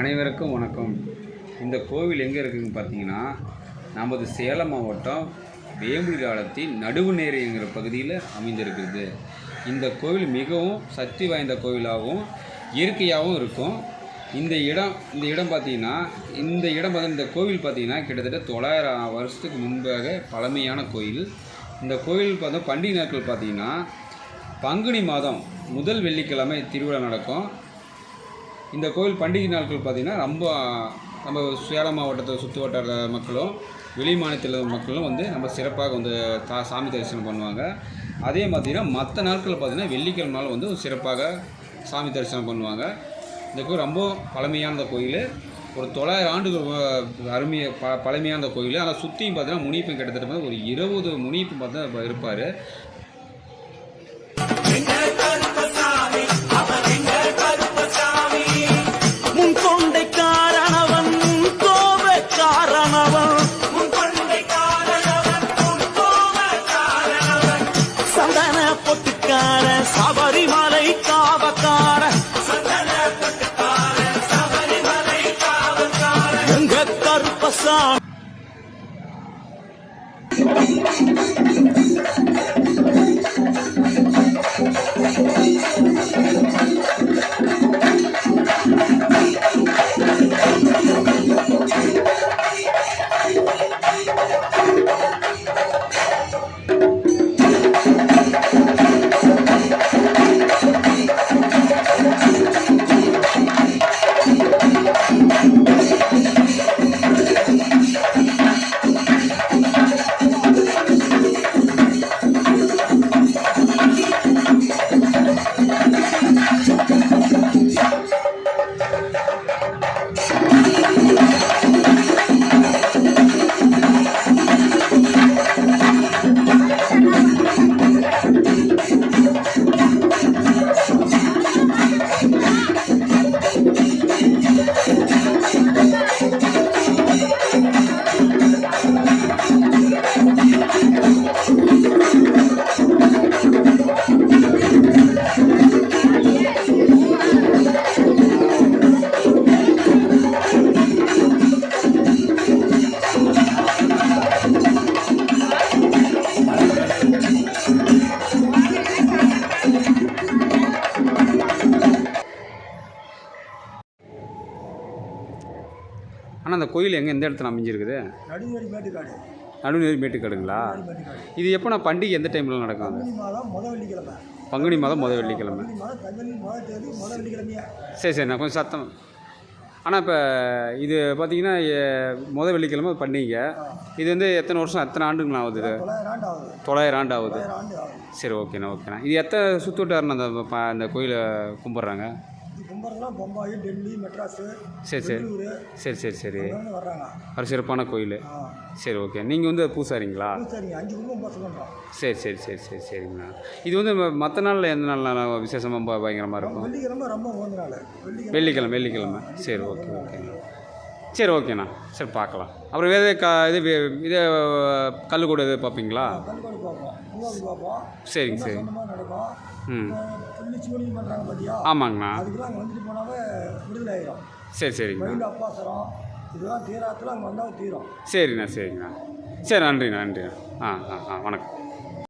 அனைவருக்கும் வணக்கம். இந்த கோவில் எங்கே இருக்குதுன்னு பார்த்தீங்கன்னா நமது சேலம் மாவட்டம் வேம்புலி காலத்தின் நடுவுநேரிங்கிற பகுதியில் அமைந்திருக்கிறது. இந்த கோவில் மிகவும் சக்தி வாய்ந்த கோவிலாகவும் இயற்கையாகவும் இருக்கும். இந்த இடம் இந்த இடம் பார்த்தீங்கன்னா இந்த இடம் பார்த்து இந்த கோவில் பார்த்தீங்கன்னா கிட்டத்தட்ட தொள்ளாயிரம் வருஷத்துக்கு முன்பாக பழமையான கோயில். இந்த கோவில் பார்த்தா பண்டிகை நாட்கள் பார்த்தீங்கன்னா பங்குனி மாதம் முதல் வெள்ளிக்கிழமை திருவிழா நடக்கும். இந்த கோவில் பண்டிகை நாட்கள் பார்த்திங்கன்னா ரொம்ப நம்ம சேலம் மாவட்டத்தை சுற்று வட்டார மக்களும் வெளி மாநிலத்தில் மக்களும் வந்து நம்ம சிறப்பாக வந்து தா சாமி தரிசனம் பண்ணுவாங்க. அதே பார்த்திங்கன்னா மற்ற நாட்களில் பார்த்திங்கன்னா வெள்ளிக்கிழமை நாள் வந்து சிறப்பாக சாமி தரிசனம் பண்ணுவாங்க. இந்த கோயில் ரொம்ப பழமையான இந்த கோயில். ஒரு தொள்ளாயிரம் ஆண்டுகள் அருமையை அருமைய ப பழமையான இந்த கோயில். ஆனால் சுற்றியும் பார்த்தீங்கன்னா முனிப்பு கிட்டத்தட்ட வந்து ஒரு இருபது முனிப்பு பார்த்தா இருப்பார். Thank you. ஆனால் அந்த கோயில் எங்கே எந்த இடத்துல அமைஞ்சிருக்குது? நடுநெறி மேட்டுக்காடு. நடுநீர் மேட்டுக்காடுங்களா? மேட்டுக்காடு. இது எப்போ நான் பண்டிகை எந்த டைமில் நடக்கும்? பங்குனி மாதம் முத வெள்ளிக்கிழமை. முத சரி சரி நான் கொஞ்சம் சத்தம். ஆனால் இப்போ இது பார்த்தீங்கன்னா முதல் வெள்ளிக்கிழமை பண்டிகை. இது வந்து எத்தனை வருஷம் எத்தனை ஆண்டுங்களா ஆகுது இது? தொள்ளாயிரம் ஆண்டு ஆகுது. சரி ஓகேண்ணா ஓகேண்ணா இது எத்தனை சுற்று வட்டாரம் அந்த அந்த கோயிலை கும்பிட்றாங்க? கும்பறதுலாம் பம்பாய் டெல்லி மெட்ராஸு சரி சரி. சரி சரி சரி. வர்றாங்க. ஒரு சிறப்பான கோயில். சரி ஓகே. நீங்கள் வந்து பூசாரிங்களா? சரிங்க அஞ்சு குடும்பம் பண்ணுறோம் சரி சரி சரி சரி சரிங்கண்ணா. இது வந்து மற்ற நாளில் எந்த நாள் விசேஷமாக ரொம்ப பயங்கரமாக இருக்கும்? வெள்ளிக்கிழமை ரொம்ப நாள். வெள்ளிக்கிழமை சரி ஓகே ஓகேண்ணா. சரி ஓகேண்ணா. சரி பார்க்கலாம். அப்புறம் வேறு க இது இது கல் கூட இது பார்ப்பீங்களா? கல்கோடு பார்ப்போம். சரிங்க சரி. நடக்கும். ம். பண்ணுறாங்க பார்த்தியா ஆமாங்கண்ணா. அதுக்கெல்லாம் அங்கே வந்துட்டு போனாவே விடுதலை ஆயிரும் சரி சரிங்கண்ணா. மைண்ட் அப்பாசரம் இதெல்லாம் தீராத்தில் அங்கே வந்தால் தீரும். சரிண்ணா சரிங்கண்ணா. சரி நன்றிண்ணா நன்றிண்ணா. ஆ ஆ ஆ வணக்கம்.